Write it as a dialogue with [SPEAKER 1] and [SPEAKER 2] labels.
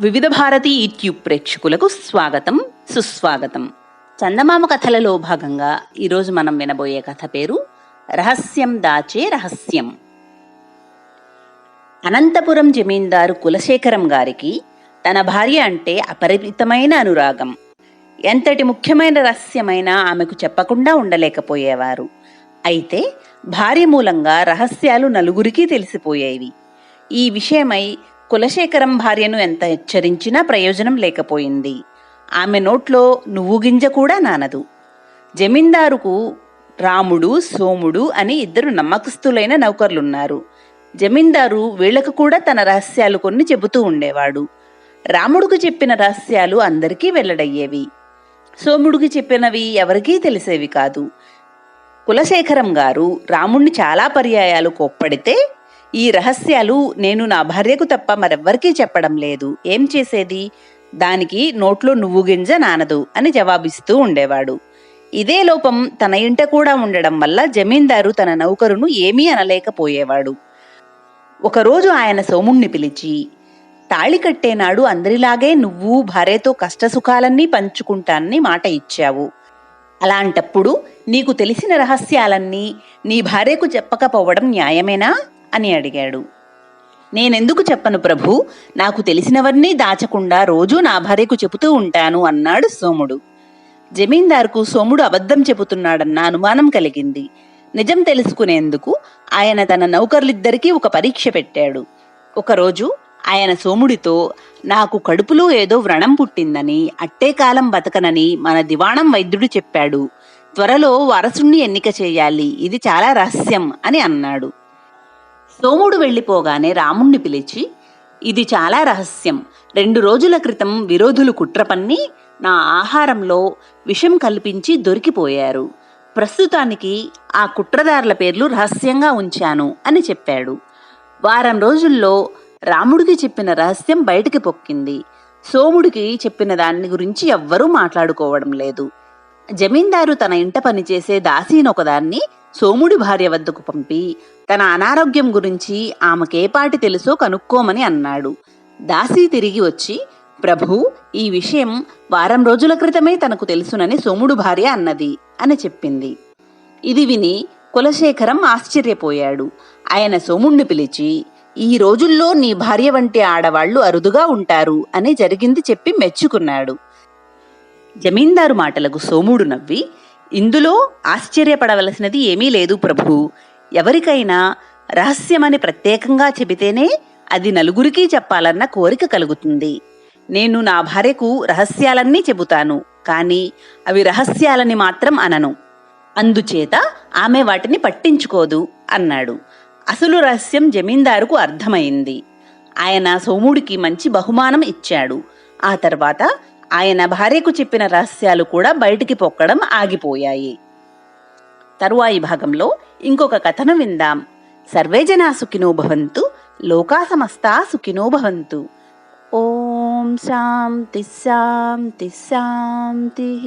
[SPEAKER 1] వివిధ భారతి యూట్యూబ్ ప్రేక్షకులకు స్వాగతం సుస్వాగతం. చందమామ కథలలో భాగంగా ఈరోజు మనం వినబోయే కథ పేరు రహస్యం దాచే రహస్యం. అనంతపురం జమీందారు కులశేఖరం గారికి తన భార్య అంటే అపరిమితమైన అనురాగం. ఎంతటి ముఖ్యమైన రహస్యమైనా ఆమెకు చెప్పకుండా ఉండలేకపోయేవారు. అయితే భార్య మూలంగా రహస్యాలు నలుగురికి తెలిసిపోయేవి. ఈ విషయమై కులశేఖరం భార్యను ఎంత హెచ్చరించినా ప్రయోజనం లేకపోయింది. ఆమె నోట్లో నువ్వు గింజ కూడా నానదు. జమీందారుకు రాముడు సోముడు అని ఇద్దరు నమ్మకస్తులైన నౌకర్లున్నారు. జమీందారు వీళ్ళకు కూడా తన రహస్యాలు కొన్ని చెబుతూ ఉండేవాడు. రాముడికి చెప్పిన రహస్యాలు అందరికీ వెల్లడయ్యేవి. సోముడికి చెప్పినవి ఎవరికీ తెలిసేవి కాదు. కులశేఖరం గారు రాముణ్ణి చాలా పర్యాయాలు కోప్పడితే ఈ రహస్యాలు నేను నా భార్యకు తప్ప మరెవ్వరికీ చెప్పడం లేదు. ఏం చేసేది? దానికి నోట్లో నువ్వు గింజ నానదు అని జవాబిస్తూ ఉండేవాడు. ఇదే లోపం తన ఇంట కూడా ఉండడం వల్ల జమీందారు తన నౌకరును ఏమీ అనలేకపోయేవాడు. ఒకరోజు ఆయన సోముణ్ణి పిలిచి తాళి కట్టేనాడు అందరిలాగే నువ్వు భార్యతో కష్టసుఖాలన్నీ పంచుకుంటానని మాట ఇచ్చావు. అలాంటప్పుడు నీకు తెలిసిన రహస్యాలన్నీ నీ భార్యకు చెప్పకపోవడం న్యాయమేనా? అని అడిగాడు. నేనెందుకు చెప్పను ప్రభు? నాకు తెలిసినవన్నీ దాచకుండా రోజూ నా భార్యకు చెబుతూ ఉంటాను అన్నాడు సోముడు. జమీందారుకు సోముడు అబద్ధం చెబుతున్నాడన్న అనుమానం కలిగింది. నిజం తెలుసుకునేందుకు ఆయన తన నౌకర్లిద్దరికీ ఒక పరీక్ష పెట్టాడు. ఒకరోజు ఆయన సోముడితో నాకు కడుపులో ఏదో వ్రణం పుట్టిందని అట్టే కాలం బతకనని మన దివాణం వైద్యుడు చెప్పాడు. త్వరలో వారసుణ్ణి ఎన్నిక చేయాలి. ఇది చాలా రహస్యం అని అన్నాడు. సోముడు వెళ్ళిపోగానే రాముణ్ణి పిలిచి ఇది చాలా రహస్యం. రెండు రోజుల క్రితం విరోధులు కుట్రపన్ని నా ఆహారంలో విషం కల్పించి దొరికిపోయారు. ప్రస్తుతానికి ఆ కుట్రదారుల పేర్లు రహస్యంగా ఉంచాను అని చెప్పాడు. వారం రోజుల్లో రాముడికి చెప్పిన రహస్యం బయటికి పొక్కింది. సోముడికి చెప్పిన దాని గురించి ఎవ్వరూ మాట్లాడుకోవడం లేదు. జమీందారు తన ఇంట పనిచేసే దాసీనొకదాన్ని సోముడి భార్య వద్దకు పంపి తన అనారోగ్యం గురించి ఆమెకేపాటి తెలుసో కనుక్కోమని అన్నాడు. దాసీ తిరిగి వచ్చి ప్రభు ఈ విషయం వారం రోజుల క్రితమే తనకు తెలుసునని సోముడు భార్య అన్నది అని చెప్పింది. ఇది విని కులశేఖరం ఆశ్చర్యపోయాడు. ఆయన సోముణ్ణి పిలిచి ఈ రోజుల్లో నీ భార్య వంటి ఆడవాళ్ళు అరుదుగా ఉంటారు అని జరిగింది చెప్పి మెచ్చుకున్నాడు. జమీందారు మాటలకు సోముడు నవ్వి ఇందులో ఆశ్చర్యపడవలసినది ఏమీ లేదు ప్రభు. ఎవరికైనా రహస్యమని ప్రత్యేకంగా చెబితేనే అది నలుగురికి చెప్పాలన్న కోరిక కలుగుతుంది. నేను నా భార్యకు రహస్యాలన్నీ చెబుతాను కానీ అవి రహస్యాలని మాత్రం అనను. అందుచేత ఆమె వాటిని పట్టించుకోదు అన్నాడు. అసలు రహస్యం జమీందారుకు అర్థమైంది. ఆయన సోముడికి మంచి బహుమానం ఇచ్చాడు. ఆ తర్వాత ఆయన భార్యకు చెప్పిన రహస్యాలు కూడా బయటికి పొక్కడం ఆగిపోయాయి. తరువాయి భాగంలో ఇంకొక కథను విందాం. సర్వేజనా సుఖినో భవంతు లోకా సమస్తా సుఖినో భవంతు. ఓం శాంతి శాంతి శాంతి.